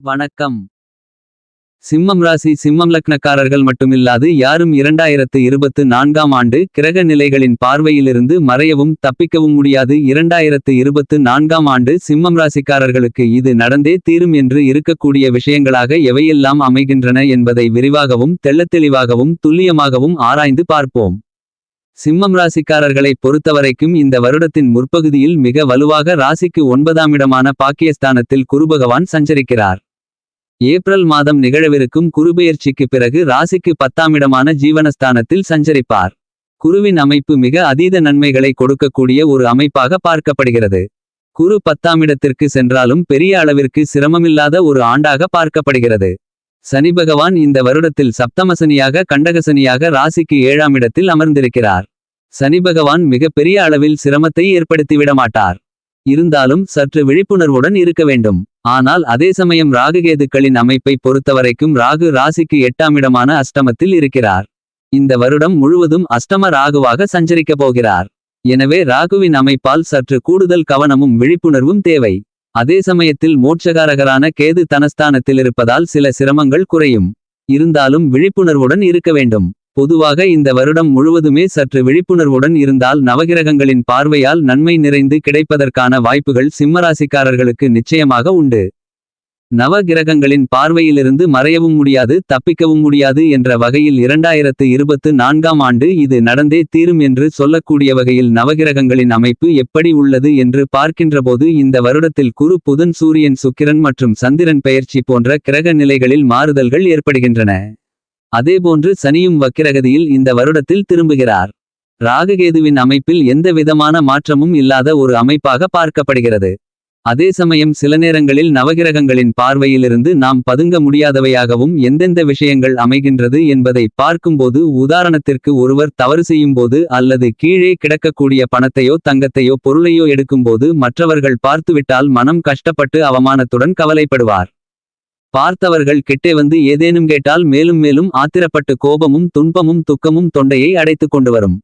வணக்கம். சிம்மம் ராசி சிம்மம் லக்னக்காரர்கள் மட்டுமில்லாது யாரும் இரண்டாயிரத்து இருபத்து நான்காம் ஆண்டு கிரக நிலைகளின் பார்வையிலிருந்து மறையவும் தப்பிக்கவும் முடியாது. இரண்டாயிரத்து இருபத்து நான்காம் ஆண்டு சிம்மம் ராசிக்காரர்களுக்கு இது நடந்தே தீரும் என்று இருக்கக்கூடிய விஷயங்களாக எவையெல்லாம் அமைகின்றன என்பதை விரிவாகவும் தெள்ளத்தெளிவாகவும் துல்லியமாகவும் ஆராய்ந்து பார்ப்போம். சிம்மம் ராசிக்காரர்களை பொறுத்தவரைக்கும் இந்த வருடத்தின் முற்பகுதியில் மிக வலுவாக ராசிக்கு ஒன்பதாம் இடமான பாக்கியஸ்தானத்தில் குருபகவான் சஞ்சரிக்கிறார். ஏப்ரல் மாதம் நிகழவிருக்கும் குருபெயர்ச்சிக்கு பிறகு ராசிக்கு பத்தாம் இடமான ஜீவனஸ்தானத்தில் சஞ்சரிப்பார். குருவின் அமைப்பு மிக அதீத நன்மைகளை கொடுக்கக்கூடிய ஒரு அமைப்பாக பார்க்கப்படுகிறது. குரு பத்தாம் இடத்திற்கு சென்றாலும் பெரிய அளவிற்கு சிரமமில்லாத ஒரு ஆண்டாக பார்க்கப்படுகிறது. சனி பகவான் இந்த வருடத்தில் சப்தமசனியாக கண்டகசனியாக ராசிக்கு ஏழாம் இடத்தில் அமர்ந்திருக்கிறார். சனி பகவான் மிகப்பெரிய அளவில் சிரமத்தை ஏற்படுத்திவிட மாட்டார். இருந்தாலும் சற்று விழிப்புணர்வுடன் இருக்க வேண்டும். ஆனால் அதே சமயம் ராகுகேதுக்களின் அமைப்பை பொறுத்தவரைக்கும் ராகு ராசிக்கு எட்டாம் இடமான அஷ்டமத்தில் இருக்கிறார். இந்த வருடம் முழுவதும் அஷ்டம ராகுவாக சஞ்சரிக்கப் போகிறார். எனவே ராகுவின் அமைப்பால் சற்று கூடுதல் கவனமும் விழிப்புணர்வும் தேவை. அதே சமயத்தில் மோட்சகாரகரான கேது தனஸ்தானத்தில் இருப்பதால் சில சிரமங்கள் குறையும். இருந்தாலும் விழிப்புணர்வுடன் இருக்க வேண்டும். பொதுவாக இந்த வருடம் முழுவதுமே சற்று விழிப்புணர்வுடன் இருந்தால் நவகிரகங்களின் பார்வையால் நன்மை நிறைந்து கிடைப்பதற்கான வாய்ப்புகள் சிம்மராசிக்காரர்களுக்கு நிச்சயமாக உண்டு. நவகிரகங்களின் பார்வையிலிருந்து மறையவும் முடியாது தப்பிக்கவும் முடியாது என்ற வகையில் இரண்டாயிரத்து இருபத்து நான்காம் ஆண்டு இது நடந்தே தீரும் என்று சொல்லக்கூடிய வகையில் நவகிரகங்களின் அமைப்பு எப்படி உள்ளது என்று பார்க்கின்றபோது இந்த வருடத்தில் குரு புதன் சூரியன் சுக்கிரன் மற்றும் சந்திரன் பெயர்ச்சி போன்ற கிரக நிலைகளில் மாறுதல்கள் ஏற்படுகின்றன. அதேபோன்று சனியும் வக்கிரகதியில் இந்த வருடத்தில் திரும்புகிறார். ராககேதுவின் அமைப்பில் எந்த விதமான மாற்றமும் இல்லாத ஒரு அமைப்பாக பார்க்கப்படுகிறது. அதே சமயம் சில நேரங்களில் நவகிரகங்களின் பார்வையிலிருந்து நாம் பதுங்க முடியாதவையாகவும் எந்தெந்த விஷயங்கள் அமைகின்றது என்பதை பார்க்கும்போது உதாரணத்திற்கு ஒருவர் தவறு செய்யும்போது அல்லது கீழே கிடக்கக்கூடிய பணத்தையோ தங்கத்தையோ பொருளையோ எடுக்கும்போது மற்றவர்கள் பார்த்துவிட்டால் மனம் கஷ்டப்பட்டு அவமானத்துடன் கவலைப்படுவார். பார்த்தவர்கள் கிட்டே வந்து ஏதேனும் கேட்டால் மேலும் மேலும் ஆத்திரப்பட்டு கோபமும் துன்பமும் துக்கமும் தொண்டையை அடைத்துக் கொண்டு வரும்.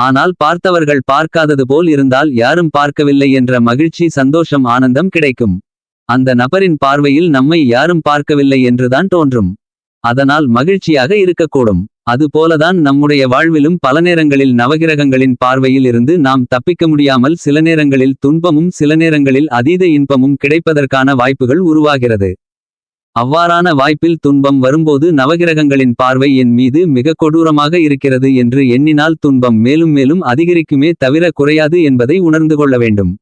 ஆனால் பார்த்தவர்கள் பார்க்காதது போல் இருந்தால் யாரும் பார்க்கவில்லை என்ற மகிழ்ச்சி சந்தோஷம் ஆனந்தம் கிடைக்கும். அந்த நபரின் பார்வையில் நம்மை யாரும் பார்க்கவில்லை என்றுதான் தோன்றும். அதனால் மகிழ்ச்சியாக இருக்கக்கூடும். அதுபோலதான் நம்முடைய வாழ்விலும் பல நேரங்களில் நவகிரகங்களின் பார்வையில் இருந்து நாம் தப்பிக்க முடியாமல் சில நேரங்களில் துன்பமும் சில நேரங்களில் அதீத இன்பமும் கிடைப்பதற்கான வாய்ப்புகள் உருவாகிறது. அவ்வாறான வாய்ப்பில் துன்பம் வரும்போது நவகிரகங்களின் பார்வை என் மீது மிக கொடூரமாக இருக்கிறது என்று எண்ணினால் துன்பம் மேலும் மேலும் அதிகரிக்குமே தவிர குறையாது என்பதை உணர்ந்து கொள்ள வேண்டும்.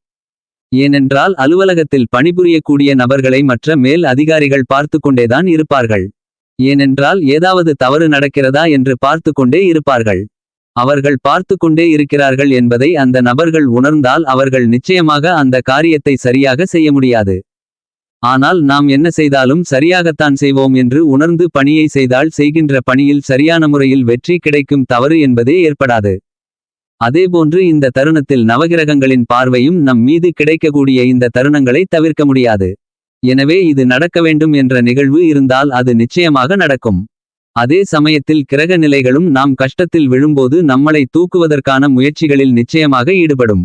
ஏனென்றால் அலுவலகத்தில் பணிபுரியக்கூடிய நபர்களை மற்ற மேல் அதிகாரிகள் பார்த்து கொண்டேதான் இருப்பார்கள். ஏனென்றால் ஏதாவது தவறு நடக்கிறதா என்று பார்த்து கொண்டே இருப்பார்கள். அவர்கள் பார்த்து கொண்டே இருக்கிறார்கள் என்பதை அந்த நபர்கள் உணர்ந்தால் அவர்கள் நிச்சயமாக அந்த காரியத்தை சரியாக செய்ய முடியாது. ஆனால் நாம் என்ன செய்தாலும் சரியாகத்தான் செய்வோம் என்று உணர்ந்து பணியை செய்தால் செய்கின்ற பணியில் சரியான முறையில் வெற்றி கிடைக்கும் தவறு என்பதே ஏற்படாது. அதேபோன்று இந்த தருணத்தில் நவகிரகங்களின் பார்வையும் நம் மீது கிடைக்கக்கூடிய இந்த தருணங்களை தவிர்க்க முடியாது. எனவே இது நடக்க வேண்டும் என்ற நிகழ்வு இருந்தால் அது நிச்சயமாக நடக்கும். அதே சமயத்தில் கிரக நிலைகளும் நாம் கஷ்டத்தில் விழும்போது நம்மளை தூக்குவதற்கான முயற்சிகளில் நிச்சயமாக ஈடுபடும்.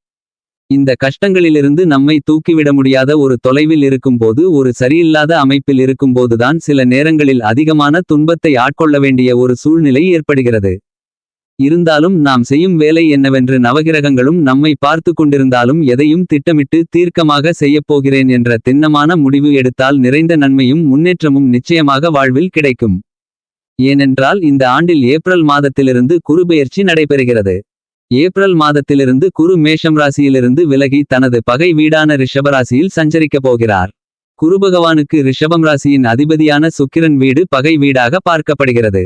இந்த கஷ்டங்களிலிருந்து நம்மை தூக்கிவிட முடியாத ஒரு தொலைவில் இருக்கும்போது ஒரு சரியில்லாத அமைப்பில் இருக்கும்போதுதான் சில நேரங்களில் அதிகமான துன்பத்தை ஆட்கொள்ள வேண்டிய ஒரு சூழ்நிலை ஏற்படுகிறது. இருந்தாலும் நாம் செய்யும் வேலை என்னவென்று நவகிரகங்களும் நம்மை பார்த்து கொண்டிருந்தாலும் எதையும் திட்டமிட்டு தீர்க்கமாக செய்யப்போகிறேன் என்ற திண்ணமான முடிவு எடுத்தால் நிறைந்த நன்மையும் முன்னேற்றமும் நிச்சயமாக வாழ்வில் கிடைக்கும். ஏனென்றால் இந்த ஆண்டில் ஏப்ரல் மாதத்திலிருந்து குருபெயர்ச்சி நடைபெறுகிறது. ஏப்ரல் மாதத்திலிருந்து குரு மேஷம் ராசியிலிருந்து விலகி தனது பகை வீடான ரிஷபராசியில் சஞ்சரிக்கப் போகிறார். குருபகவானுக்கு ரிஷபம் ராசியின் அதிபதியான சுக்கிரன் வீடு பகை வீடாக பார்க்கப்படுகிறது.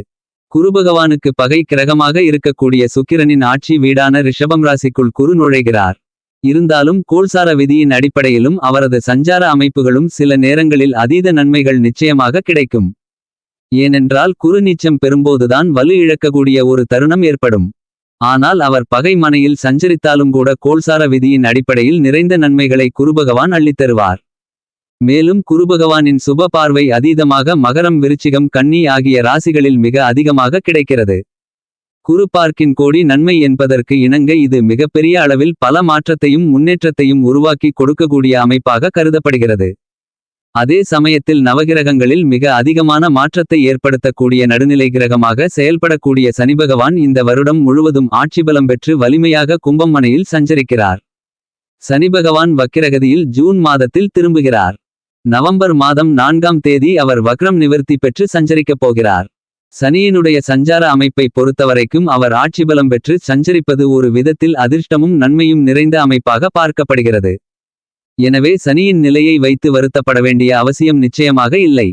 குருபகவானுக்கு பகை கிரகமாக இருக்கக்கூடிய சுக்கிரனின் ஆட்சி வீடான ரிஷபம் ராசிக்குள் குரு நுழைகிறார். இருந்தாலும் கோல்சார விதியின் அடிப்படையிலும் அவரது சஞ்சார அமைப்புகளும் சில நேரங்களில் அதீத நன்மைகள் நிச்சயமாக கிடைக்கும். ஏனென்றால் குறு நீச்சம் பெறும்போதுதான் வலு இழக்கக்கூடிய ஒரு தருணம் ஏற்படும். ஆனால் அவர் பகை மனையில் சஞ்சரித்தாலும் கூட கோல்சார விதியின் அடிப்படையில் நிறைந்த நன்மைகளை குருபகவான் அள்ளித்தருவார். மேலும் குருபகவானின் சுப பார்வை அதீதமாக மகரம் விருச்சிகம் கன்னி ஆகிய ராசிகளில் மிக அதிகமாக கிடைக்கிறது. குரு பார்க்கின் கோடி நன்மை என்பதற்கு இணங்க இது மிகப்பெரிய அளவில் பல மாற்றத்தையும் முன்னேற்றத்தையும் உருவாக்கி கொடுக்கக்கூடிய அமைப்பாக கருதப்படுகிறது. அதே சமயத்தில் நவகிரகங்களில் மிக அதிகமான மாற்றத்தை ஏற்படுத்தக்கூடிய நடுநிலை கிரகமாக செயல்படக்கூடிய சனிபகவான் இந்த வருடம் முழுவதும் ஆட்சிபலம் பெற்று வலிமையாக கும்பமனையில் சஞ்சரிக்கிறார். சனிபகவான் வக்கிரகதியில் ஜூன் மாதத்தில் திரும்புகிறார். நவம்பர் மாதம் நான்காம் தேதி அவர் வக்ரம் நிவர்த்தி பெற்று சஞ்சரிக்கப் போகிறார். சனியினுடைய சஞ்சார அமைப்பை பொறுத்தவரைக்கும் அவர் ஆட்சிபலம் பெற்று சஞ்சரிப்பது ஒரு விதத்தில் அதிர்ஷ்டமும் நன்மையும் நிறைந்த அமைப்பாக பார்க்கப்படுகிறது. எனவே சனியின் நிலையை வைத்து வருத்தப்பட வேண்டிய அவசியம் நிச்சயமாக இல்லை.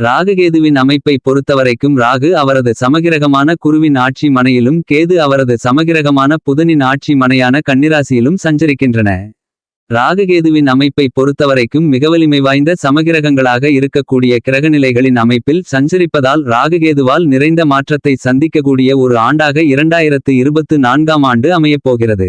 ராகுகேதுவின் அமைப்பை பொறுத்தவரைக்கும் ராகு அவரது சமகிரகமான குருவின் ஆட்சி மனையிலும் கேது அவரது சமகிரகமான புதனின் ஆட்சி மனையான கன்னிராசியிலும் சஞ்சரிக்கின்றன. ராகுகேதுவின் அமைப்பை பொறுத்தவரைக்கும் மிக வலிமை வாய்ந்த சமகிரகங்களாக இருக்கக்கூடிய கிரகநிலைகளின் அமைப்பில் சஞ்சரிப்பதால் ராகுகேதுவால் நிறைந்த மாற்றத்தை சந்திக்கக்கூடிய ஒரு ஆண்டாக இரண்டாயிரத்து இருபத்து நான்காம் ஆண்டு அமையப்போகிறது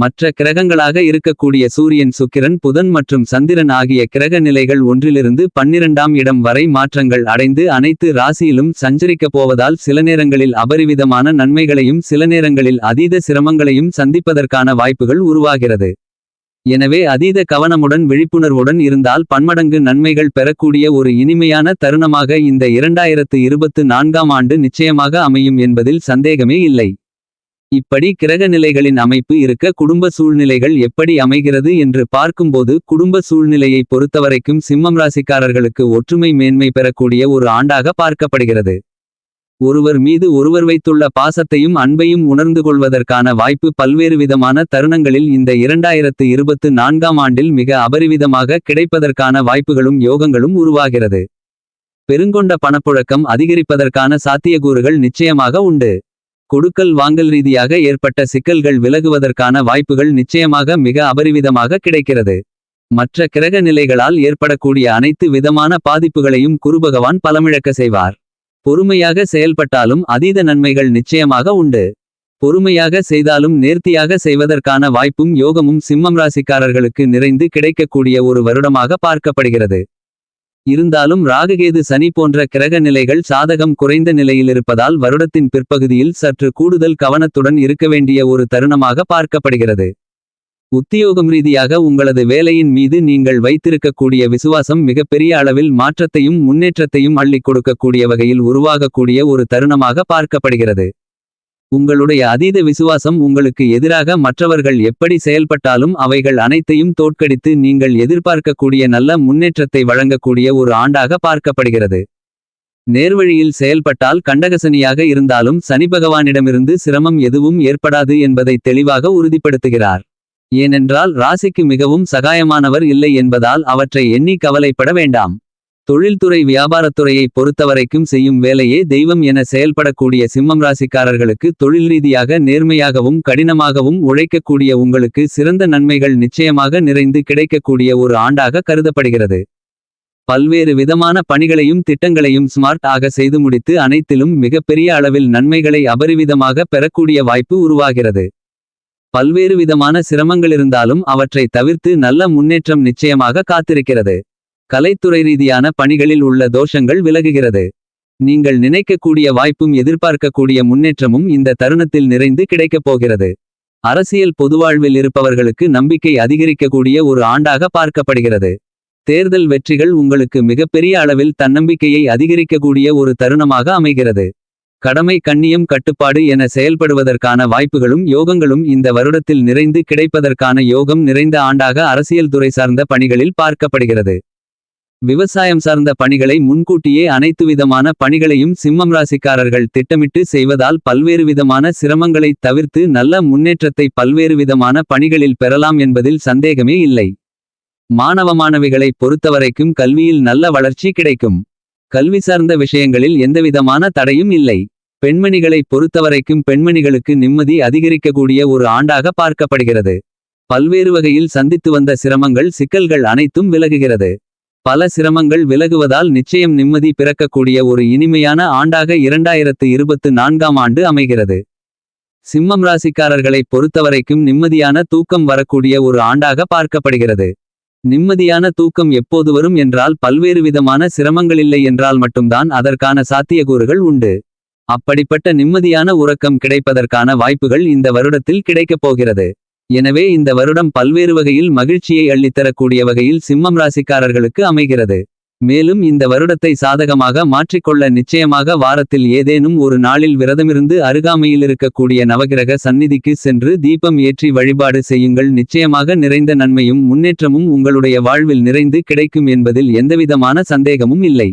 மற்ற கிரகங்களாக இருக்கக்கூடிய சூரியன் சுக்கிரன் புதன் மற்றும் சந்திரன் ஆகிய கிரக நிலைகள் ஒன்றிலிருந்து பன்னிரண்டாம் இடம் வரை மாற்றங்கள் அடைந்து அனைத்து ராசியிலும் சஞ்சரிக்கப் போவதால் சில நேரங்களில் அபரிவிதமான நன்மைகளையும் சில நேரங்களில் அதீத சிரமங்களையும் சந்திப்பதற்கான வாய்ப்புகள் உருவாகிறது. எனவே அதீத கவனமுடன் விழிப்புணர்வுடன் இருந்தால் பன்மடங்கு நன்மைகள் பெறக்கூடிய ஒரு இனிமையான தருணமாக இந்த இரண்டாயிரத்து இருபத்து நான்காம் ஆண்டு நிச்சயமாக அமையும் என்பதில் சந்தேகமே இல்லை. இப்படி கிரக நிலைகளின் அமைப்பு இருக்க குடும்ப சூழ்நிலைகள் எப்படி அமைகிறது என்று பார்க்கும்போது குடும்ப சூழ்நிலையை பொறுத்தவரைக்கும் சிம்மம் ராசிக்காரர்களுக்கு ஒற்றுமை மேன்மை பெறக்கூடிய ஒரு ஆண்டாக பார்க்கப்படுகிறது. ஒருவர் மீது ஒருவர் வைத்துள்ள பாசத்தையும் அன்பையும் உணர்ந்து கொள்வதற்கான வாய்ப்பு பல்வேறு விதமான தருணங்களில் இந்த இரண்டாயிரத்து இருபத்து நான்காம் ஆண்டில் மிக அபரிவிதமாக கிடைப்பதற்கான வாய்ப்புகளும் யோகங்களும் உருவாகிறது. பெருங்கொண்ட பணப்புழக்கம் அதிகரிப்பதற்கான சாத்தியக்கூறுகள் நிச்சயமாக உண்டு. கொடுக்கல் வாங்கல் ரீதியாக ஏற்பட்ட சிக்கல்கள் விலகுவதற்கான வாய்ப்புகள் நிச்சயமாக மிக அபரிவிதமாக கிடைக்கிறது. மற்ற கிரக நிலைகளால் ஏற்படக்கூடிய அனைத்து விதமான பாதிப்புகளையும் குருபகவான் பலமிழக்க செய்வார். பொறுமையாக செயல்பட்டாலும் அதீத நன்மைகள் நிச்சயமாக உண்டு. பொறுமையாக செய்தாலும் நேர்த்தியாக செய்வதற்கான வாய்ப்பும் யோகமும் சிம்மம் ராசிக்காரர்களுக்கு நிறைந்து கிடைக்கக்கூடிய ஒரு வருடமாக பார்க்கப்படுகிறது. இருந்தாலும் ராககேது சனி போன்ற கிரக நிலைகள் சாதகம் குறைந்த நிலையிலிருப்பதால் வருடத்தின் பிற்பகுதியில் சற்று கூடுதல் கவனத்துடன் இருக்க வேண்டிய ஒரு தருணமாக பார்க்கப்படுகிறது. உத்தியோகம் ரீதியாக உங்களது வேலையின் மீது நீங்கள் வைத்திருக்கக்கூடிய விசுவாசம் மிகப்பெரிய அளவில் மாற்றத்தையும் முன்னேற்றத்தையும் அள்ளிக் கொடுக்கக்கூடிய வகையில் உருவாகக்கூடிய ஒரு தருணமாக பார்க்கப்படுகிறது. உங்களுடைய அதீத விசுவாசம் உங்களுக்கு எதிராக மற்றவர்கள் எப்படி செயல்பட்டாலும் அவைகள் அனைத்தையும் தோற்கடித்து நீங்கள் எதிர்பார்க்கக்கூடிய நல்ல முன்னேற்றத்தை வழங்கக்கூடிய ஒரு ஆண்டாக பார்க்கப்படுகிறது. நேர்வழியில் செயல்பட்டால் கண்டகசனியாக இருந்தாலும் சனி பகவானிடமிருந்து சிரமம் எதுவும் ஏற்படாது என்பதை தெளிவாக உறுதிப்படுத்துகிறார். ஏனென்றால் ராசிக்கு மிகவும் சகாயமானவர் இல்லை என்பதால் அவற்றை எண்ணி கவலைப்பட வேண்டாம். தொழில்துறை வியாபாரத்துறையை பொறுத்தவரைக்கும் செய்யும் வேலையே தெய்வம் என செயல்படக்கூடிய சிம்மம் ராசிக்காரர்களுக்கு தொழில் ரீதியாக நேர்மையாகவும் கடினமாகவும் உழைக்கக்கூடிய உங்களுக்கு சிறந்த நன்மைகள் நிச்சயமாக நிறைந்து கிடைக்கக்கூடிய ஒரு ஆண்டாக கருதப்படுகிறது. பல்வேறு விதமான பணிகளையும் திட்டங்களையும் ஸ்மார்ட் ஆக செய்து முடித்து அனைத்திலும் மிகப்பெரிய அளவில் நன்மைகளை அபரிவிதமாக பெறக்கூடிய வாய்ப்பு உருவாகிறது. பல்வேறு விதமான சிரமங்களிருந்தாலும் அவற்றை தவிர்த்து நல்ல முன்னேற்றம் நிச்சயமாக காத்திருக்கிறது. கலைத்துறை ரீதியான பணிகளில் உள்ள தோஷங்கள் விலகுகிறது. நீங்கள் நினைக்கக்கூடிய வாய்ப்பும் எதிர்பார்க்கக்கூடிய முன்னேற்றமும் இந்த தருணத்தில் நிறைந்து கிடைக்கப் போகிறது. அரசியல் பொதுவாழ்வில் இருப்பவர்களுக்கு நம்பிக்கை அதிகரிக்கக்கூடிய ஒரு ஆண்டாக பார்க்கப்படுகிறது. தேர்தல் வெற்றிகள் உங்களுக்கு மிகப்பெரிய அளவில் தன்னம்பிக்கையை அதிகரிக்கக்கூடிய ஒரு தருணமாக அமைகிறது. கடமை கண்ணியம் கட்டுப்பாடு என செயல்படுவதற்கான வாய்ப்புகளும் யோகங்களும் இந்த வருடத்தில் நிறைந்து கிடைப்பதற்கான யோகம் நிறைந்த ஆண்டாக அரசியல் துறை சார்ந்த பணிகளில் பார்க்கப்படுகிறது. விவசாயம் சார்ந்த பணிகளை முன்கூட்டியே அனைத்து விதமான பணிகளையும் சிம்மம் ராசிக்காரர்கள் திட்டமிட்டு செய்வதால் பல்வேறு விதமான சிரமங்களை தவிர்த்து நல்ல முன்னேற்றத்தை பல்வேறு விதமான பணிகளில் பெறலாம் என்பதில் சந்தேகமே இல்லை மாணவ மாணவிகளை பொறுத்தவரைக்கும் கல்வியில் நல்ல வளர்ச்சி கிடைக்கும் கல்வி சார்ந்த விஷயங்களில் எந்தவிதமான தடையும் இல்லை பெண்மணிகளை பொறுத்தவரைக்கும் பெண்மணிகளுக்கு நிம்மதி அதிகரிக்கக்கூடிய ஒரு ஆண்டாக பார்க்கப்படுகிறது. பல்வேறு வகையில் சந்தித்து வந்த சிரமங்கள் சிக்கல்கள் அனைத்தும் விலகுகிறது. பல சிரமங்கள் விலகுவதால் நிச்சயம் நிம்மதி பிறக்கக்கூடிய ஒரு இனிமையான ஆண்டாக 2024ஆம் ஆண்டு அமைகிறது. சிம்மம் ராசிக்காரர்களை பொறுத்தவரைக்கும் நிம்மதியான தூக்கம் வரக்கூடிய ஒரு ஆண்டாக பார்க்கப்படுகிறது. நிம்மதியான தூக்கம் எப்போது வரும் என்றால் பல்வேறு விதமான சிரமங்களில்லை என்றால் மட்டும்தான் அதற்கான சாத்தியக்கூறுகள் உண்டு. அப்படிப்பட்ட நிம்மதியான உறக்கம் கிடைப்பதற்கான வாய்ப்புகள் இந்த வருடத்தில் கிடைக்கப் போகிறது. எனவே இந்த வருடம் பல்வேறு வகையில் மகிழ்ச்சியை அள்ளித்தரக்கூடிய வகையில் சிம்மம் ராசிக்காரர்களுக்கு அமைகிறது. மேலும் இந்த வருடத்தை சாதகமாக மாற்றிக்கொள்ள நிச்சயமாக வாரத்தில் ஏதேனும் ஒரு நாளில் விரதமிருந்து அருகாமையில் இருக்கக்கூடிய நவகிரக சந்நிதிக்கு சென்று தீபம் ஏற்றி வழிபாடு செய்யுங்கள் நிச்சயமாக நிறைந்த நன்மையும் முன்னேற்றமும் உங்களுடைய வாழ்வில் நிறைந்து கிடைக்கும் என்பதில் எந்தவிதமான சந்தேகமும் இல்லை.